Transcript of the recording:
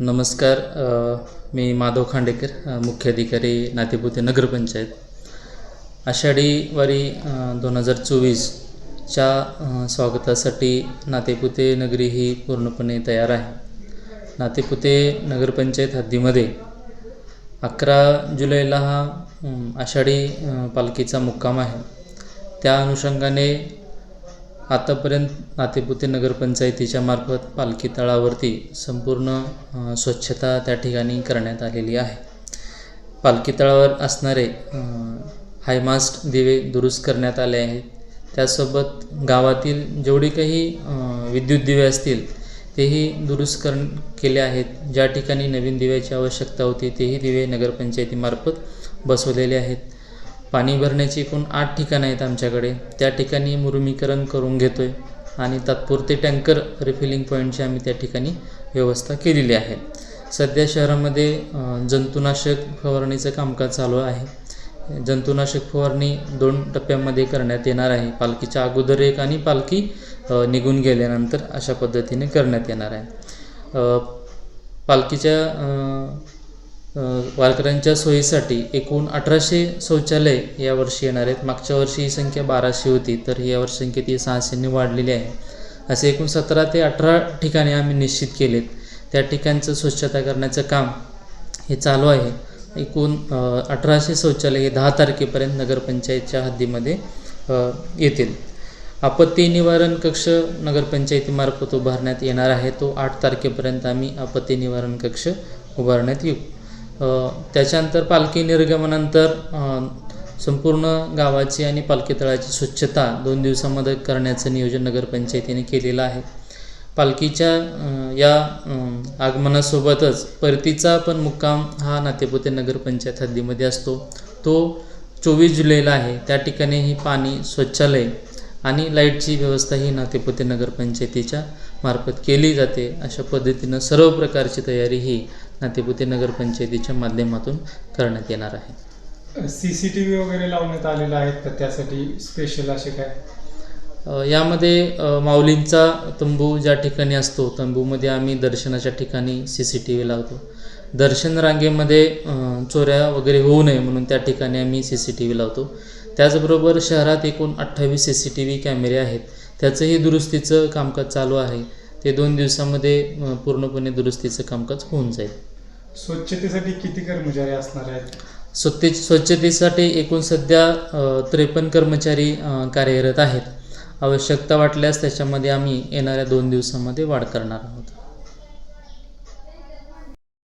नमस्कार मी माधव खांडेकर मुख्य अधिकारी नातेपुते नगरपंचायत आषाढी वारी दोन हजार चोवीसच्या स्वागतासाठी नातेपुते नगरी ही पूर्णपणे तयार आहे. नातेपुते नगरपंचायत हद्दीमध्ये अकरा जुलैला हा आषाढी पालखीचा मुक्काम आहे. त्या अनुषंगाने आतापर्यंत नातेपुते नगरपंचायतीच्या मार्फत पालखी तळावरती संपूर्ण स्वच्छता त्या ठिकाणी करण्यात आलेली आहे. पालखी तळावर असणारे हायमास्ट दिवे दुरुस्त करण्यात आले आहेत. त्यासोबत गावातील जेवढी काही विद्युत दिवे असतील तेही दुरुस्त कर केले आहेत. ज्या ठिकाणी नवीन दिव्याची आवश्यकता होती तेही दिवे नगरपंचायतीमार्फत बसवलेले आहेत. पाणी भरण्याची एकूण आठ ठिकाणं आहेत आमच्याकडे. त्या ठिकाणी मुरुमीकरण करून घेतो आहे आणि तात्पुरते टँकर रिफिलिंग पॉईंटची आम्ही त्या ठिकाणी व्यवस्था केलेली आहे. सध्या शहरामध्ये जंतुनाशक फवारणीचं कामकाज चालू आहे. जंतुनाशक फवारणी दोन टप्प्यामध्ये करण्यात येणार आहे. पालखीच्या अगोदर एक आणि पालखी निघून गेल्यानंतर अशा पद्धतीने करण्यात येणार आहे. पालखीच्या वारकऱ्यांच्या सोयीसाठी एकूण अठराशे शौचालय यावर्षी येणार आहेत. मागच्या वर्षी ही संख्या बाराशे होती तर यावर्षी संख्या ती सहाशेने वाढलेली आहे. असे एकूण सतरा ते अठरा ठिकाणी आम्ही निश्चित केलेत. त्या ठिकाणचं स्वच्छता करण्याचं काम हे चालू आहे. एकूण अठराशे शौचालय हे दहा तारखेपर्यंत नगरपंचायतच्या हद्दीमध्ये येतील. आपत्ती निवारण कक्ष नगरपंचायतीमार्फत उभारण्यात येणार आहे. तो आठ तारखेपर्यंत आम्ही आपत्ती निवारण कक्ष उभारण्यात येऊ. त्याच्यानंतर पालखी निर्गमनानंतर संपूर्ण गावाची आणि पालखी तळाची स्वच्छता दोन दिवसामध्ये करण्याचं नियोजन नगरपंचायतीने केलेलं आहे. पालखीच्या या आगमनासोबतच परतीचा पण मुक्काम हा नातेपुते नगरपंचायत हद्दीमध्ये असतो. तो चोवीस जुलैला आहे. त्या ठिकाणी ही पाणी स्वच्छालय आणि लाईटची व्यवस्था ही नातेपुते नगरपंचायतीच्या मार्फत केली जाते. अशा पद्धतीनं सर्व प्रकारची तयारी ही नातेपुते नगरपंचायतीच्या माध्यमातून करण्यात येणार आहे. सी सी टी व्ही वगैरे लावण्यात आलेला आहेत का त्यासाठी स्पेशल असे काय? यामध्ये माऊलींचा तंबू ज्या ठिकाणी असतो तंबूमध्ये आम्ही दर्शनाच्या ठिकाणी सी सी टी व्ही लावतो. दर्शन रांगेमध्ये चोऱ्या वगैरे होऊ नये म्हणून त्या ठिकाणी आम्ही सी सी टी व्ही लावतो. त्याचबरोबर शहरात एकूण अठ्ठावीस सी सी टी व्ही कॅमेरे आहेत. त्याचंही दुरुस्तीचं कामकाज चालू आहे. ते दोन दिवसामध्ये पूर्णपणे दुरुस्तीचं कामकाज होऊन जाईल. स्वच्छतेसाठी किती कर्मचारी असणार आहेत? स्वच्छ स्वच्छतेसाठी एकूण सध्या त्रेपन्न कर्मचारी कार्यरत आहेत. आवश्यकता वाटल्यास त्याच्यामध्ये आम्ही येणाऱ्या दोन दिवसामध्ये वाढ करणार आहोत.